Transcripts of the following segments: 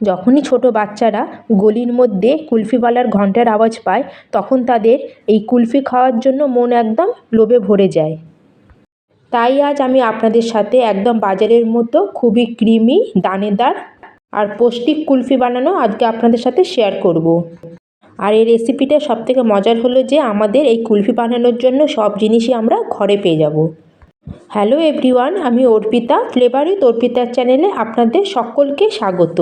যখনই ছোট বাচ্চারা গলির মধ্যে কুলফিওয়ালার ঘণ্টার আওয়াজ পায়, তখন তাদের এই কুলফি খাওয়ার জন্য মন একদম লোভে ভরে যায় তাই আজ আমি আপনাদের সাথে একদম বাজারের মতো খুবই ক্রিমি, দানেদার আর পৌষ্টিক কুলফি বানানো আজকে আপনাদের সাথে শেয়ার করব। আর এই রেসিপিটা সবথেকে মজার হলো যে আমাদের এই কুলফি বানানোর জন্য সব জিনিসই আমরা ঘরে পেয়ে যাব হ্যালো এভরিওয়ান আমি অর্পিতা ফ্লেভার উইথ অর্পিতার চ্যানেলে আপনাদের সকলকে স্বাগত।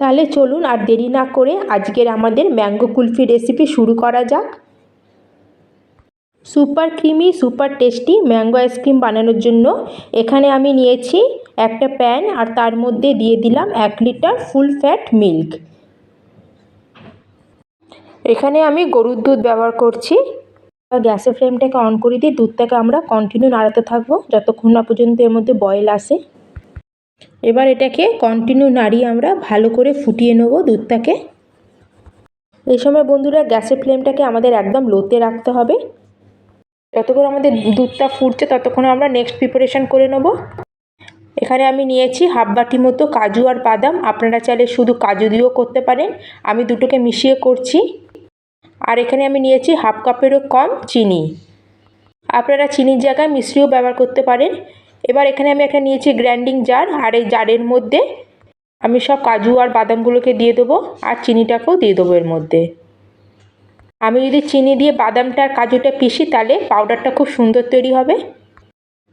তাহলে চলুন আর দেরি না করে আজকের আমাদের ম্যাঙ্গো কুলফি রেসিপি শুরু করা যাক। Super creamy super tasty mango ice cream বানানোর জন্য এখানে আমি নিয়েছি একটা প্যান আর তার মধ্যে দিয়ে দিলাম এক লিটার ফুল ফ্যাট মিল্ক এখানে আমি গরুর দুধ ব্যবহার করছি। গ্যাসের ফ্লেমটাকে অন করে দিয়ে দুধটাকে আমরা কন্টিনিউ নাড়াতে থাকব, যতক্ষণ না পর্যন্ত এর মধ্যে বয়েল আসে। এবার এটাকে কন্টিনিউ নাড়িয়ে আমরা ভালো করে ফুটিয়ে নেব দুধটাকে। এই সময় বন্ধুরা গ্যাসের ফ্লেমটাকে আমাদের একদম লোতে রাখতে হবে। যতক্ষণ আমাদের দুধটা ফুটছে ততক্ষণ আমরা নেক্সট প্রিপারেশান করে নেব। এখানে আমি নিয়েছি হাফ বাটি মতো কাজু আর বাদাম। আপনারা চাইলে শুধু কাজু দিয়েও করতে পারেন। আমি দুটোকে মিশিয়ে করছি। আর এখানে আমি নিয়েছি হাফ কাপেরও কম চিনি। আপনারা চিনির জায়গায় মিশ্রিও ব্যবহার করতে পারেন। এবার এখানে আমি একটা নিয়েছি গ্র্যান্ডিং জার আর এই জারের মধ্যে আমি সব কাজু আর বাদামগুলোকে দিয়ে দেবো আর চিনিটাকেও দিয়ে দেবো এর মধ্যে। আমি যদি চিনি দিয়ে বাদামটা আর কাজুটা পিষি তাহলে পাউডারটা খুব সুন্দর তৈরি হবে।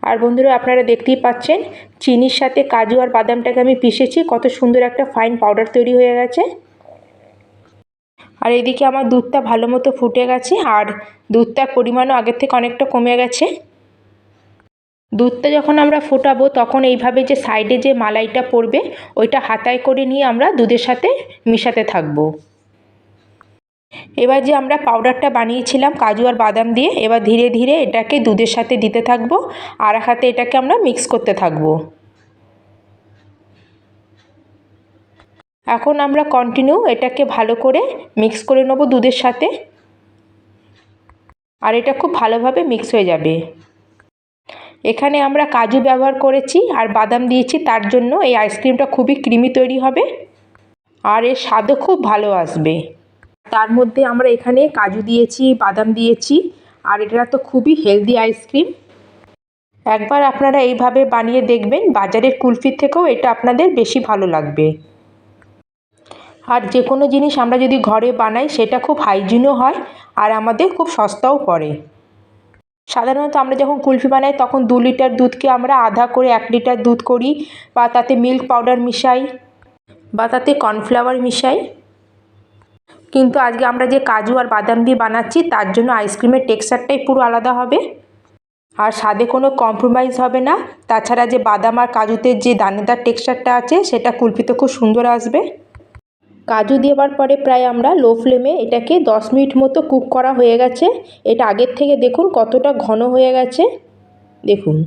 আর বন্ধুরা, আপনারা দেখতেই পাচ্ছেন, চিনির সাথে কাজু আর বাদামটাকে আমি পিষেছি। কত সুন্দর একটা ফাইন পাউডার তৈরি হয়ে গেছে। আর এদিকে আমার দুধটা ভালো মতো ফুটে গেছে আর দুধটার পরিমাণও আগের থেকে অনেকটা কমে গেছে। দুধটা যখন আমরা ফোটাবো তখন এইভাবে যে সাইডে যে মালাইটা পড়বে ওইটা হাতায় করে নিয়ে আমরা দুধের সাথে মিশাতে থাকব। এবার যে আমরা পাউডারটা বানিয়েছিলাম কাজু আর বাদাম দিয়ে, এবার ধীরে ধীরে এটাকে দুধের সাথে দিতে থাকব আর হাতে এটাকে আমরা মিক্স করতে থাকব। এখন আমরা কন্টিনিউ এটাকে ভালো করে মিক্স করে নেব দুধের সাথে। আর এটা খুব ভালোভাবে মিক্স হয়ে যাবে। এখানে আমরা কাজু ব্যবহার করেছি আর বাদাম দিয়েছি, তার জন্য এই আইসক্রিমটা খুবই ক্রিমি তৈরি হবে। আর এর স্বাদও খুব ভালো আসবে। তার মধ্যে আমরা এখানে কাজু দিয়েছি, বাদাম দিয়েছি, আর এটা তো খুবই হেলদি আইসক্রিম। একবার আপনারা এইভাবে বানিয়ে দেখবেন, বাজারের কুলফির থেকেও এটা আপনাদের বেশি ভালো লাগবে। আর যে কোনো জিনিস আমরা যদি ঘরে বানাই, সেটা খুব হাইজিনও হয় আর আমাদের খুব সস্তাও পড়ে। সাধারণত আমরা যখন কুলফি বানাই, তখন দু লিটার দুধকে আমরা আধা করে এক লিটার দুধ করি বা তাতে মিল্ক পাউডার মিশাই বা তাতে কর্নফ্লাওয়ার মিশাই। কিন্তু আজকে আমরা যে কাজু আর বাদাম দিয়ে বানাচ্ছি, তার জন্য আইসক্রিমের টেক্সচারটাই পুরো আলাদা হবে। আর স্বাদে কোনো কম্প্রোমাইজ হবে না। তাছাড়া যে বাদাম আর কাজুতে যে দানেদার টেক্সচারটা আছে, সেটা কুলফিতে খুব সুন্দর আসবে। কাজু দেওয়ার পরে প্রায় আমরা লো ফ্লেমে এটাকে দশ মিনিট মতো কুক করা হয়ে গেছে। এটা আগের থেকে দেখুন কতটা ঘন হয়ে গেছে। দেখুন।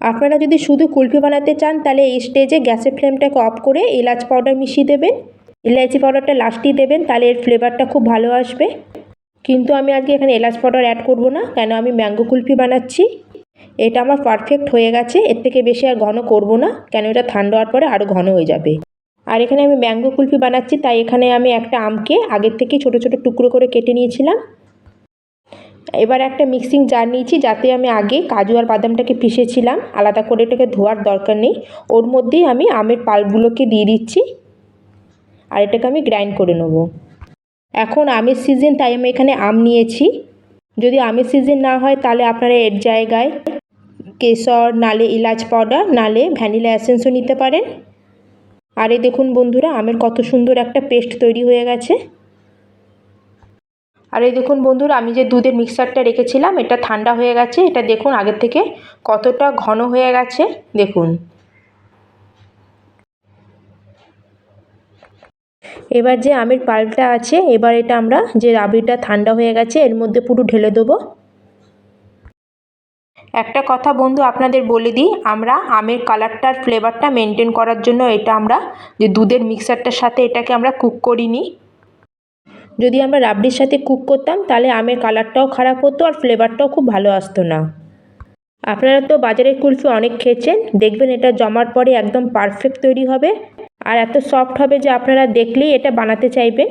আপনারা যদি শুধু কুলফি বানাতে চান, তাহলে এই স্টেজে গ্যাসের ফ্লেমটাকে অফ করে এলাচ পাউডার মিশিয়ে দেবেন। এলাচি পাউডারটা লাস্টেই দেবেন, তাহলে এর ফ্লেভারটা খুব ভালো আসবে। কিন্তু আমি আজকে এখানে এলাচ পাউডার অ্যাড করব না, কেন আমি ম্যাঙ্গো কুলফি বানাচ্ছি। এটা আমার পারফেক্ট হয়ে গেছে, এর থেকে বেশি আর ঘন করব না, কেন এটা ঠান্ডা হওয়ার পরে আরও ঘন হয়ে যাবে। আর এখানে আমি ম্যাঙ্গো কুলফি বানাচ্ছি, তাই এখানে আমি একটা আমকে আগের থেকে ছোট ছোট টুকরো করে কেটে নিয়েছিলাম। এবার একটা মিক্সিং জার নিয়েছি, যাতে আমি আগে কাজু আর বাদামটাকে পিষেছিলাম। আলাদা করে এটাকে ধোয়ার দরকার নেই। ওর মধ্যেই আমি আমের পাল্পগুলোকে দিয়ে দিচ্ছি। আর এটাকে আমি গ্রাইন্ড করে নেব। এখন আমের সিজন তাই আমি এখানে আম নিয়েছি। যদি আমের সিজন না হয়, তাহলে আপনারা এর জায়গায় কেশর, নালে ইলাচ পাউডার নালে ভ্যানিলা এসেন্সও নিতে পারেন। আর দেখুন বন্ধুরা, আমের কত সুন্দর একটা পেস্ট তৈরি হয়ে গেছে। আর এই দেখুন বন্ধুরা, আমি যে দুধের মিক্সারটা রেখেছিলাম, এটা ঠান্ডা হয়ে গেছে। এটা দেখুন আগের থেকে কতটা ঘন হয়ে গেছে, দেখুন। এবার যে আমের পাল্পটা আছে, এবার এটা আমরা যে রাবড়িটা ঠান্ডা হয়ে গেছে, এর মধ্যে পুরো ঢেলে দেবো। একটা কথা বন্ধু আপনাদের বলে দিই, আমরা আমের কালারটার ফ্লেভারটা মেনটেন করার জন্য এটা আমরা যে দুধের মিক্সারটার সাথে এটাকে আমরা কুক করিনি। যদি আমরা রাবড়ির সাথে কুক করতাম, তাহলে আমের কালারটাও খারাপ হতো আর ফ্লেভারটাও খুব ভালো আসতো না। আপনারা তো বাজারের কুলফি অনেক খেয়েছেন, দেখবেন এটা জমার পরে একদম পারফেক্ট তৈরি হবে। আর এত সফট হবে যে আপনারা দেখলেই এটা বানাতে চাইবেন।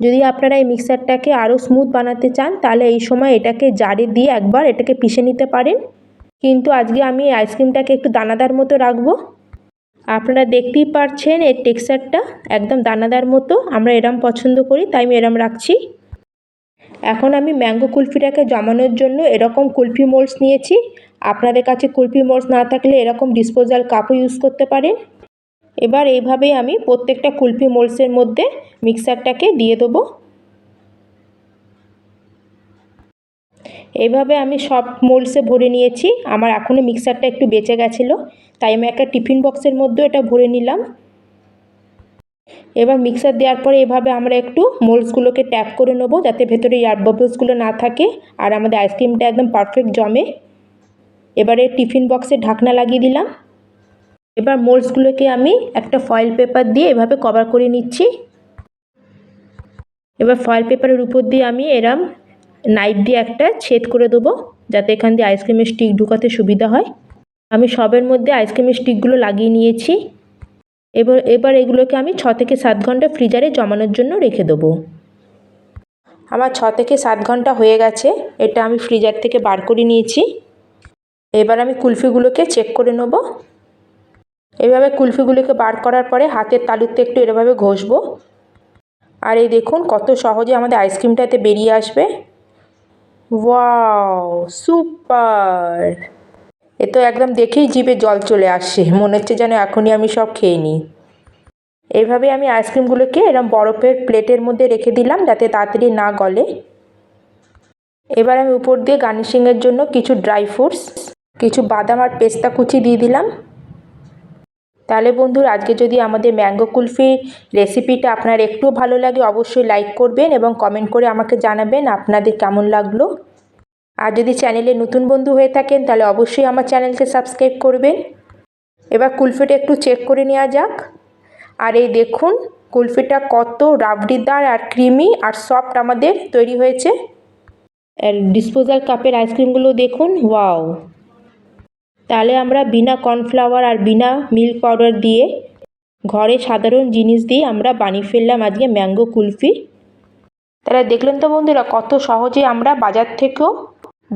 যদি আপনারা এই মিক্সারটাকে আরও স্মুথ বানাতে চান, তাহলে এই সময় এটাকে জারে দিয়ে একবার এটাকে পিষে নিতে পারেন। কিন্তু আজকে আমি আইসক্রিমটাকে একটু দানাদার মতো রাখব। আপনারা দেখতেই পারছেন এর টেক্সচারটা একদম দানাদার মতো। আমরা এরম পছন্দ করি, তাই আমি এরম রাখছি। এখন আমি ম্যাঙ্গো কুলফিটাকে জমানোর জন্য এরকম কুলফি মোল্ডস নিয়েছি। আপনাদের কাছে কুলফি মোল্ডস না থাকলে এরকম ডিসপোজাল কাপও ইউজ করতে পারেন। এবার এইভাবেই আমি প্রত্যেকটা কুলফি মোল্ডসের মধ্যে মিক্সারটাকে দিয়ে দেবো। এইভাবে আমি সব মোল্ডসে ভরে নিয়েছি। আমার এখনও মিক্সারটা একটু বেঁচে গেছিল, তাই আমি একটা টিফিন বক্সের মধ্যেও এটা ভরে নিলাম। এবার মিক্সার দেওয়ার পরে এভাবে আমরা একটু মোল্ডসগুলোকে ট্যাপ করে নেব, যাতে ভেতরে এয়ার বাবলসগুলো না থাকে আর আমাদের আইসক্রিমটা একদম পারফেক্ট জমে। এবারে টিফিন বক্সে ঢাকনা লাগিয়ে দিলাম। এবার মোল্ডসগুলোকে আমি একটা ফয়েল পেপার দিয়ে এভাবে কভার করে নিচ্ছি। এবার ফয়েল পেপারের উপর দিয়ে আমি এরম নাইফ দিয়ে একটা ছেদ করে দেবো, যাতে এখান দিয়ে আইসক্রিমের স্টিক ঢুকাতে সুবিধা হয়। আমি সবের মধ্যে আইসক্রিমের স্টিকগুলো লাগিয়ে নিয়েছি। এবার এবার এগুলোকে আমি ছ থেকে সাত ঘণ্টা ফ্রিজারে জমানোর জন্য রেখে দেবো। আমার ছ থেকে সাত ঘণ্টা হয়ে গেছে, এটা আমি ফ্রিজার থেকে বার করে নিয়েছি। এবার আমি কুলফিগুলোকে চেক করে নেব। এভাবে কুলফিগুলোকে বার করার পরে হাতের তালুতে একটু এভাবে ঘষবো। আর এই দেখুন কত সহজে আমাদের আইসক্রিমটাতে বেরিয়ে আসবে। Wow, super! এ তো একদম দেখেই জিভে জল চলে আসছে। মনে হচ্ছে যেন এখনই আমি সব খেয়ে নিই। এইভাবে আমি আইসক্রিমগুলোকে এরম বরফের প্লেটের মধ্যে রেখে দিলাম যাতে তাড়াতাড়ি না গলে। এবার আমি উপর দিয়ে গার্নিশিংয়ের জন্য কিছু ড্রাই ফ্রুটস, কিছু বাদাম আর পেস্তা কুচি দিয়ে দিলাম। তাহলে বন্ধুরা, আজকে যদি আমাদের ম্যাঙ্গো কুলফির রেসিপিটা আপনার একটু ভালো লাগে, অবশ্যই লাইক করবেন এবং কমেন্ট করে আমাকে জানাবেন আপনাদের কেমন লাগল। আর যদি চ্যানেলে নতুন বন্ধু হয়ে থাকেন, তাহলে অবশ্যই আমার চ্যানেলকে সাবস্ক্রাইব করবেন। এবার কুলফিটা একটু চেক করে নেওয়া যাক। আর এই দেখুন, কুলফিটা কত রাবড়িদার আর ক্রিমি আর সফট আমাদের তৈরি হয়েছে। ডিসপোজাল কাপের আইসক্রিমগুলো দেখুন ওয়াও তাহলে আমরা বিনা কর্নফ্লাওয়ার আর বিনা মিল্ক পাউডার দিয়ে ঘরে সাধারণ জিনিস দিয়ে আমরা বানিয়ে ফেললাম আজকে ম্যাঙ্গো কুলফি। তাহলে দেখলেন তো বন্ধুরা, কত সহজে আমরা বাজার থেকেও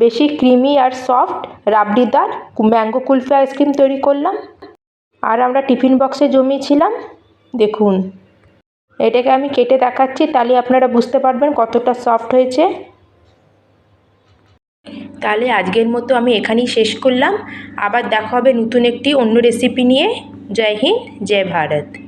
বেশি ক্রিমি আর সফট রাবড়িদার ম্যাঙ্গো কুলফি আইসক্রিম তৈরি করলাম। আর আমরা টিফিন বক্সে জমিয়েছিলাম। দেখুন, এটাকে আমি কেটে দেখাচ্ছি, তাহলে আপনারা বুঝতে পারবেন কতটা সফট হয়েছে। তাহলে আজকের মতো আমি এখানেই শেষ করলাম। আবার দেখা হবে নতুন একটি অন্য রেসিপি নিয়ে। জয় হিন্দ, জয় ভারত।